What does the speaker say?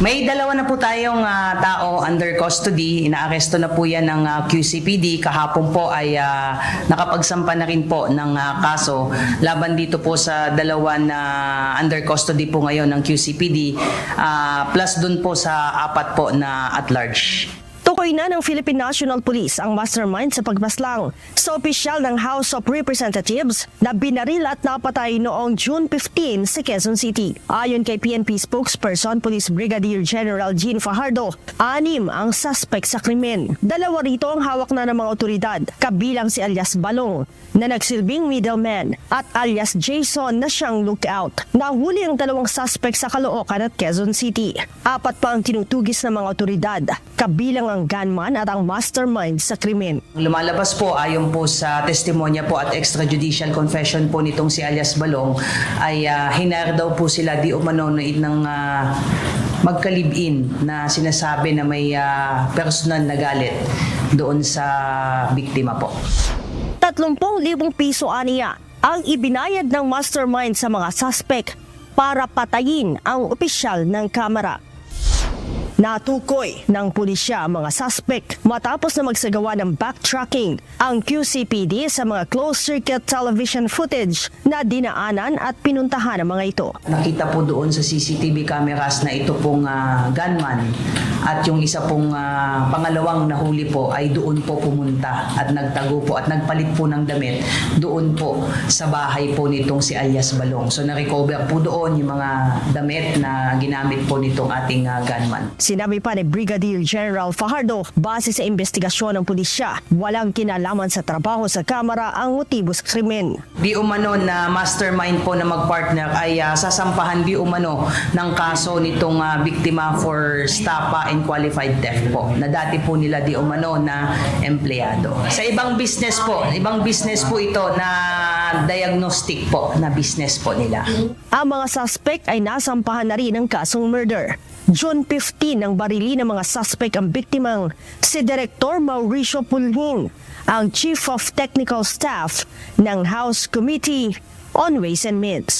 May dalawa na po tayong ah, tao under custody. Inaaresto na po yan ng ah, QCPD. Kahapon po ay ah, nakapagsampa na rin po ng ah, kaso laban dito po sa dalawa na under custody po ngayon ng QCPD ah, plus dun po sa apat po na at large. Tukoy na ng Philippine National Police ang mastermind sa pagpaslang sa opisyal ng House of Representatives na binaril at napatay noong June 15 sa Quezon City. Ayon kay PNP spokesperson Police Brigadier General Jean Fajardo, anim ang suspect sa krimen. Dalawa rito ang hawak na ng mga otoridad, kabilang si alias Balong na nagsilbing middleman at alias Jason na siyang lookout. Nahuli ang dalawang suspect sa Caloocan at Quezon City. Apat pa ang tinutugis ng mga otoridad, kabilang ang gunman at ang mastermind sa krimen. Lumalabas po ayon po sa testimonya po at extrajudicial confession po nitong si alias Balong ay uh, hinar daw po sila di umano noon ng ah, magkalibin na sinasabi na may ah, personal na galit doon sa biktima po. 30,000 piso aniya ang ibinayad ng mastermind sa mga suspect para patayin ang opisyal ng kamera. Natukoy ng pulisya ang mga suspect matapos na magsagawa ng backtracking ang QCPD sa mga closed-circuit television footage na dinaanan at pinuntahan ng mga ito. Nakita po doon sa CCTV cameras na ito pong ah, gunman at yung isa pong ah, pangalawang nahuli po ay doon po pumunta at nagtago po at nagpalit po ng damit doon po sa bahay po nitong si alias Balong. So na-recover po doon yung mga damit na ginamit po nitong ating ah, gunman. Sinabi pa ni Brigadier General Fajardo, base sa investigasyon ng pulisya, walang kinalaman sa trabaho sa kamera ang motibo sa krimen. Di umano na mastermind po na magpartner ay ah, sasampahan di umano ng kaso nitong ah, biktima for stapa and qualified theft po na dati po nila di umano na empleyado. Sa ibang business po, ibang business po ito na diagnostic po na business po nila. Ang mga suspect ay nasampahan na rin ng kasong murder. June 15 nang barili ng mga suspect ang biktimang si Director Mauricio Pulhing, ang Chief of Technical Staff ng House Committee on Ways and Means.